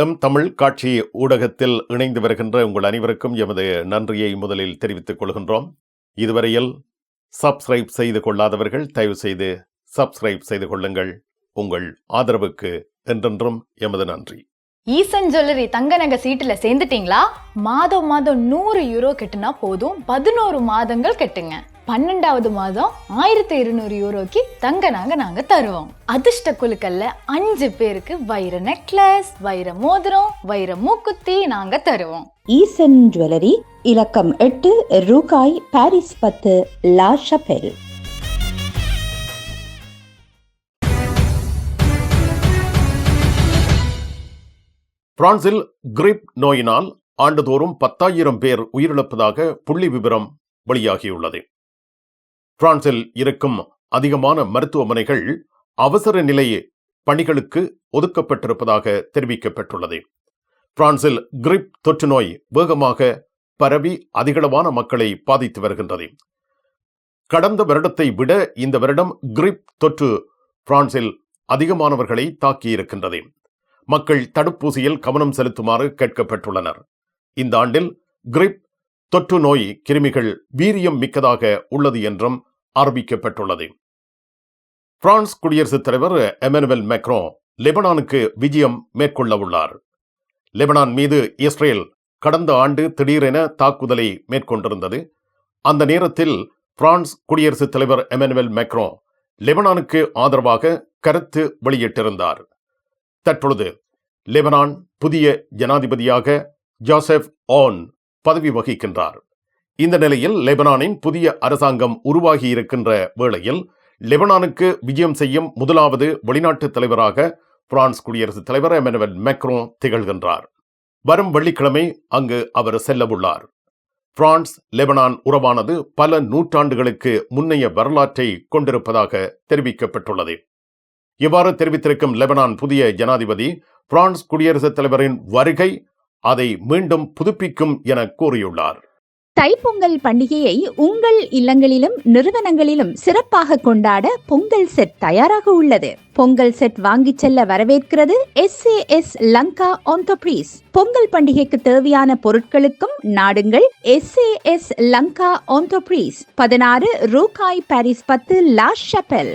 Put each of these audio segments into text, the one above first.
M Tamil காட்சி ஊடகத்தில் இணைந்து வருகின்ற உங்கள் அனைவருக்கும் எமது நன்றியை முதலில் தெரிவித்துக் கொள்கின்றோம். இதுவரையில் சப்ஸ்கிரைப் செய்து கொள்ளாதவர்கள் தயவு செய்து சப்ஸ்கிரைப் செய்து கொள்ளுங்கள். உங்கள் ஆதரவுக்கு என்றென்றும் எமது நன்றி. ஈசன் ஜுவல்லரி தங்க நகை சீட்டுல சேர்ந்துட்டீங்களா? மாதம் மாதம் நூறு யூரோ கட்டுனா போதும். பதினோரு மாதங்கள் கெட்டுங்க. பன்னெண்டாவது மாதம் ஆயிரத்தி இருநூறு யூரோக்கு தங்க நகை நாங்க தருவோம். அதிர்ஷ்ட குழுக்கள்ல அஞ்சு பேருக்கு வைர நெக்லஸ் வைர மோதிரம் வைர மூக்குத்தி நாங்க தருவோம். ஈசன் ஜுவல்லரி இலக்கம் எட்டு ரூகாய் பாரிஸ் பத்து லா ஷபெல் பிரான்சில் கிரிப் நோயினால் ஆண்டுதோறும் பத்தாயிரம் பேர் உயிரிழப்பதாக புள்ளி விவரம் வெளியாகியுள்ளது. பிரான்சில் இருக்கும் அதிகமான மருத்துவமனைகள் அவசர நிலை பணிகளுக்கு ஒதுக்கப்பட்டிருப்பதாக தெரிவிக்கப்பட்டுள்ளது. பிரான்சில் கிரிப் தொற்று நோய் வேகமாக பரவி அதிகளவான மக்களை பாதித்து வருகின்றது. கடந்த வருடத்தை விட இந்த வருடம் கிரிப் தொற்று பிரான்சில் அதிகமானவர்களை தாக்கியிருக்கின்றது. மக்கள் தடுப்பூசியில் கவனம் செலுத்துமாறு கேட்கப்பட்டுள்ளனர். இந்த ஆண்டில் கிரிப் தொற்று நோய் கிருமிகள் வீரியம் மிக்கதாக உள்ளது என்றும் அறிவிக்கப்பட்டுள்ளது. பிரான்ஸ் குடியரசுத் தலைவர் எமனுவல் மேக்ரோ லெபனானுக்கு விஜயம் மேற்கொள்ள உள்ளார். லெபனான் மீது இஸ்ரேல் கடந்த ஆண்டு திடீரென தாக்குதலை மேற்கொண்டிருந்தது. அந்த நேரத்தில் பிரான்ஸ் குடியரசுத் தலைவர் எமனுவல் மேக்ரோ லெபனானுக்கு ஆதரவாக கருத்து வெளியிட்டிருந்தார். தற்பொழுது லெபனான் புதிய ஜனாதிபதியாக ஜோசப் ஆன் பதவி வகிக்கின்றார். இந்த நிலையில் லெபனானின் புதிய அரசாங்கம் உருவாகி இருக்கின்ற வேளையில் லெபனானுக்கு விஜயம் செய்யும் முதலாவது வெளிநாட்டு தலைவராக பிரான்ஸ் குடியரசுத் தலைவர் எமனுவல் மேக்ரோ திகழ்கின்றார். வரும் வெள்ளிக்கிழமை அங்கு அவர் செல்லவுள்ளார் பிரான்ஸ் லெபனான் உறவானது பல நூற்றாண்டுகளுக்கு முன்னைய வரலாற்றை கொண்டிருப்பதாக தெரிவிக்கப்பட்டுள்ளது. இவ்வாறு தெரிவித்திருக்கும் லெபனான் புதிய ஜனாதிபதி பிரான்ஸ் குடியரசுத் தலைவரின் வருகை அதை மீண்டும் புதுப்பிக்கும் என கூறியுள்ளார். தைப்பொங்கல் பண்டிகையை உங்கள் இல்லங்களிலும் நிறுவனங்களிலும் சிறப்பாக கொண்டாட பொங்கல் செட் தயாராக உள்ளது. பொங்கல் செட் வாங்கிச் செல்ல வரவேற்கிறது எஸ்ஏஎஸ் லங்கா ஆண்டோபிரீஸ் பொங்கல் பண்டிகைக்கு தேவையான பொருட்களுக்கும் நாடுங்கள். எஸ்ஏஎஸ் லங்கா ஆண்டர்பிரீஸ் பதினாறு ரூகாய் பாரிஸ் பத்து லா ஷப்பெல்.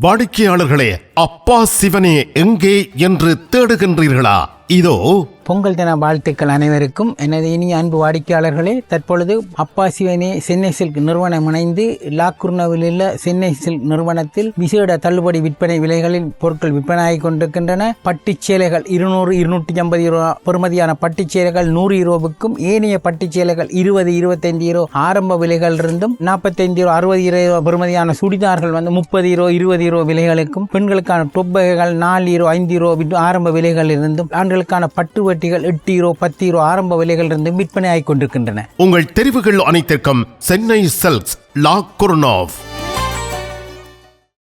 வாடிக்கையாளர்களே அப்பா சிவனே எங்கே என்று தேடுகின்றீர்களா? இதோ. பொங்கல் தின வாழ்த்துக்கள் அனைவருக்கும். எனது இனிய அன்பு வாடிக்கையாளர்களே தற்பொழுது அப்பா சிவனே சென்னை சில்க் நிறுவனம் இணைந்து லாக்குர்னவில் உள்ள சென்னை சில்க் நிறுவனத்தில் விசேட தள்ளுபடி விற்பனை விலைகளில் பொருட்கள் விற்பனையாகி கொண்டிருக்கின்றன. பட்டுச்சேலைகள் இருநூறு இருநூற்றி ஐம்பது யூரோ பெறுமதியான பட்டுச் சேலைகள் நூறு யூரோவுக்கும் ஏனைய பட்டுச்சேலைகள் இருபது இருபத்தைந்து யூரோ ஆரம்ப விலைகள் இருந்தும் நாற்பத்தைந்து யூரோ அறுபது யூரோ பெறுமதியான சுடிதார்கள் வந்து முப்பது யூரோ இருபது யூரோ விலைகளுக்கும் பெண்களுக்கான டொப் வகைகள் நாலு யூரோ ஐந்து யூரோ ஆரம்ப விலைகள் இருந்தும் ஆண்களுக்கான பட்டு வட்டிகள் எட்டு யூரோ பத்து யூரோ ஆரம்ப விலைகள் இருந்தும் விற்பனை ஆகிக் கொண்டிருக்கின்றன உங்கள் தெரிவுகள் அனைத்திற்கும் சென்னை செல்ஸ் லா குர்னாவ்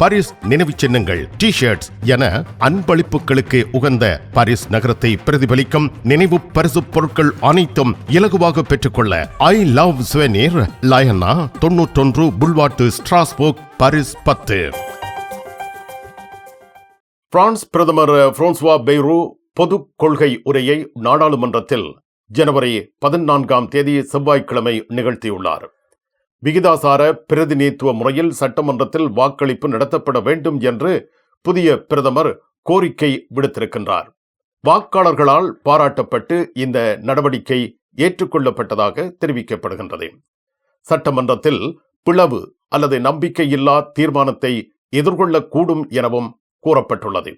பாரிஸ் நினைவு சின்னங்கள் டி ஷர்ட்ஸ் என அன்பளிப்புகளுக்கு உகந்த பாரிஸ் நகரத்தை பிரதிபலிக்கும் நினைவு பரிசு பொருட்கள் அனைத்தும் இலகுவாக பெற்றுக்கொள்ள ஐ லவ் சுவெனீர் லயனா தொன்னூற்றொன்று புல்வாட்டு ஸ்ட்ராஸ்போக் பாரிஸ் பத்து. பிரான்ஸ் பிரதமர் பிரான்சுவா பெய்ரூ பொது கொள்கை உரையை நாடாளுமன்றத்தில் ஜனவரி பதினான்காம் தேதி செவ்வாய்க்கிழமை நிகழ்த்தியுள்ளார். விகிதாசார பிரதிநிதித்துவ முறையில் சட்டமன்றத்தில் வாக்களிப்பு நடத்தப்பட வேண்டும் என்று புதிய பிரதமர் கோரிக்கை விடுத்திருக்கின்றார். வாக்காளர்களால் பாராட்டப்பட்டு இந்த நடவடிக்கை ஏற்றுக்கொள்ளப்பட்டதாக தெரிவிக்கப்படுகின்றது. சட்டமன்றத்தில் பிளவு அல்லது நம்பிக்கையில்லா தீர்மானத்தை எதிர்கொள்ளக்கூடும் எனவும் கூறப்பட்டுள்ளது.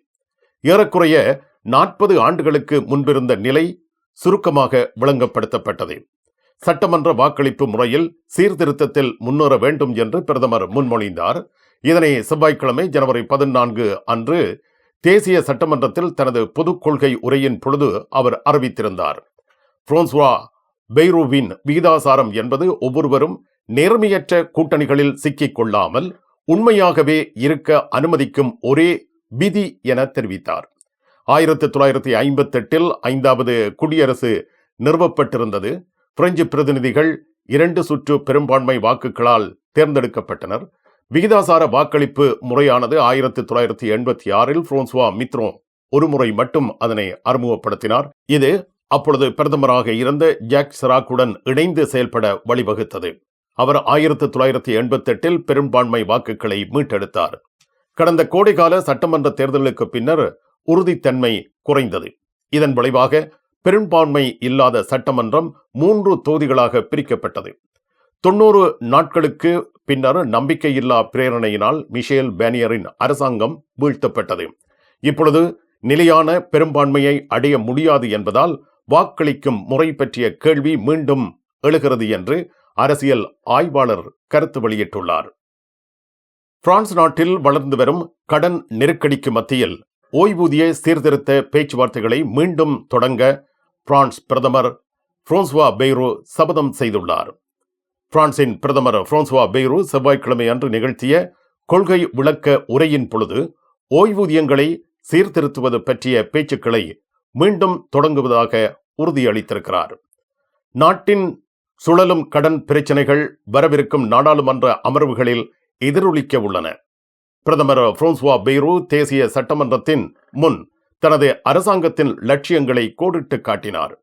ஏறக்குறைய நாற்பது ஆண்டுகளுக்கு முன்பிருந்த நிலை சுருக்கமாக விளங்கப்படுத்தப்பட்டது. சட்டமன்ற வாக்களிப்பு முறையில் சீர்திருத்தத்தில் முன்னேற வேண்டும் என்று பிரதமர் முன்மொழிந்தார். இதனை செவ்வாய்க்கிழமை ஜனவரி பதினான்கு அன்று தேசிய சட்டமன்றத்தில் தனது பொதுக் கொள்கை உரையின் பொழுது அவர் அறிவித்திருந்தார். பிரான்சுவா பெய்ரூவின் விகிதாசாரம் என்பது ஒவ்வொருவரும் நேர்மையற்ற கூட்டணிகளில் சிக்கிக் கொள்ளாமல் உண்மையாகவே இருக்க அனுமதிக்கும் ஒரே விதி என தெரிவித்தார். ஆயிரத்தி தொள்ளாயிரத்தி ஐம்பத்தெட்டில் ஐந்தாவது குடியரசு நிறுவப்பட்டிருந்தது. பிரெஞ்சு பிரதிநிதிகள் இரண்டு சுற்று பெரும்பான்மை வாக்குகளால் தேர்ந்தெடுக்கப்பட்டனர். விகிதாசார வாக்களிப்பு முறையானது ஆயிரத்தி தொள்ளாயிரத்தி எண்பத்தி ஆறில் புரோன்சுவா மித்ரோ ஒருமுறை மட்டும் அதனை அறிமுகப்படுத்தினார். இது அப்பொழுது பிரதமராக இருந்த ஜாக் சிராக்குடன் இணைந்து செயல்பட வழிவகுத்தது. அவர் ஆயிரத்தி தொள்ளாயிரத்தி எண்பத்தி எட்டில் பெரும்பான்மை வாக்குகளை மீட்டெடுத்தார். கடந்த கோடைகால சட்டமன்ற தேர்தலுக்கு பின்னர் உறுதித்தன்மை குறைந்தது. இதன் விளைவாக பெரும்பான்மை இல்லாத சட்டமன்றம் மூன்று தொகுதிகளாக பிரிக்கப்பட்டது. தொன்னூறு நாட்களுக்கு பின்னர் நம்பிக்கையில்லா பிரேரணையினால் மிஷேல் பேனியரின் அரசாங்கம் வீழ்த்தப்பட்டது. இப்பொழுது நிலையான பெரும்பான்மையை அடைய முடியாது என்பதால் வாக்களிக்கும் முறை பற்றிய கேள்வி மீண்டும் எழுகிறது என்று அரசியல் ஆய்வாளர் கருத்து வெளியிட்டுள்ளார். பிரான்ஸ் நாட்டில் வளர்ந்து வரும் கடன் நெருக்கடிக்கு மத்தியில் ஓய்வூதிய சீர்திருத்த பேச்சுவார்த்தைகளை மீண்டும் தொடங்க பிரான்ஸ் பிரதமர் பிரான்சுவா பெய்ரோ சபதம் செய்துள்ளார். பிரான்சின் பிரதமர் பிரான்சுவா பெய்ரோ செவ்வாய்க்கிழமை அன்று நிகழ்த்திய கொள்கை விளக்க உரையின் பொழுது ஓய்வூதியங்களை சீர்திருத்துவது பற்றிய பேச்சுக்களை மீண்டும் தொடங்குவதாக உறுதியளித்திருக்கிறார். நாட்டின் சுழலும் கடன் பிரச்சினைகள் வரவிருக்கும் நாடாளுமன்ற அமர்வுகளில் எதிரொலிக்க உள்ளன. பிரதமர் பிரான்சுவா பெய்ரோ தேசிய சட்டமன்றத்தின் முன் தனது அரசாங்கத்தின் லட்சியங்களை கோடிட்டு காட்டினார்.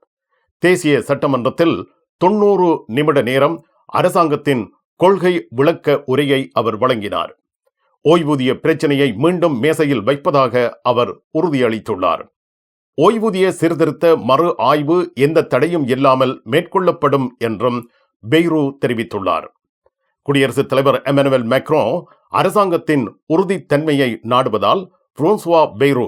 தேசிய சட்டமன்றத்தில் தொன்னூறு நிமிட நேரம் அரசாங்கத்தின் கொள்கை விளக்க உரையை அவர் வழங்கினார். ஓய்வூதிய பிரச்சனையை மீண்டும் மேசையில் வைப்பதாக அவர் உறுதியளித்துள்ளார். ஓய்வூதிய சீர்திருத்த மறு ஆய்வு எந்த தடையும் இல்லாமல் மேற்கொள்ளப்படும் என்றும் பெய்ரூ தெரிவித்துள்ளார். குடியரசுத் தலைவர் எமனுவல் மேக்ரோ அரசாங்கத்தின் உறுதித்தன்மையை நாடுவதால் பிரான்சுவா பெய்ரோ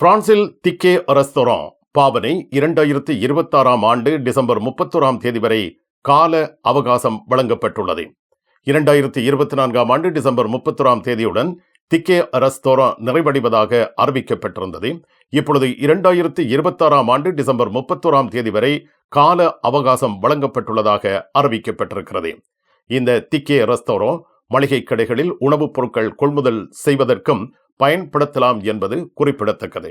பிரான்சில் திக்கே ரெஸ்தோரா பாவனை இரண்டாயிரத்தி இருபத்தாறாம் ஆண்டு டிசம்பர் முப்பத்தோராம் தேதி வரை கால அவகாசம் வழங்கப்பட்டுள்ளது. இரண்டாயிரத்தி இருபத்தி நான்காம் ஆண்டு டிசம்பர் முப்பத்தோராம் தேதியுடன் திக்கே ரெஸ்தோரா நிறைவடைவதாக அறிவிக்கப்பட்டிருந்தது. இப்பொழுது இரண்டாயிரத்தி இருபத்தாறாம் ஆண்டு டிசம்பர் முப்பத்தோராம் தேதி வரை கால அவகாசம் வழங்கப்பட்டுள்ளதாக அறிவிக்கப்பட்டிருக்கிறது. இந்த திக்கே ரெஸ்தோரோ மளிகை கடைகளில் உணவுப் பொருட்கள் கொள்முதல் செய்வதற்கும் பயன்படுத்தலாம் என்பது குறிப்பிடத்தக்கது.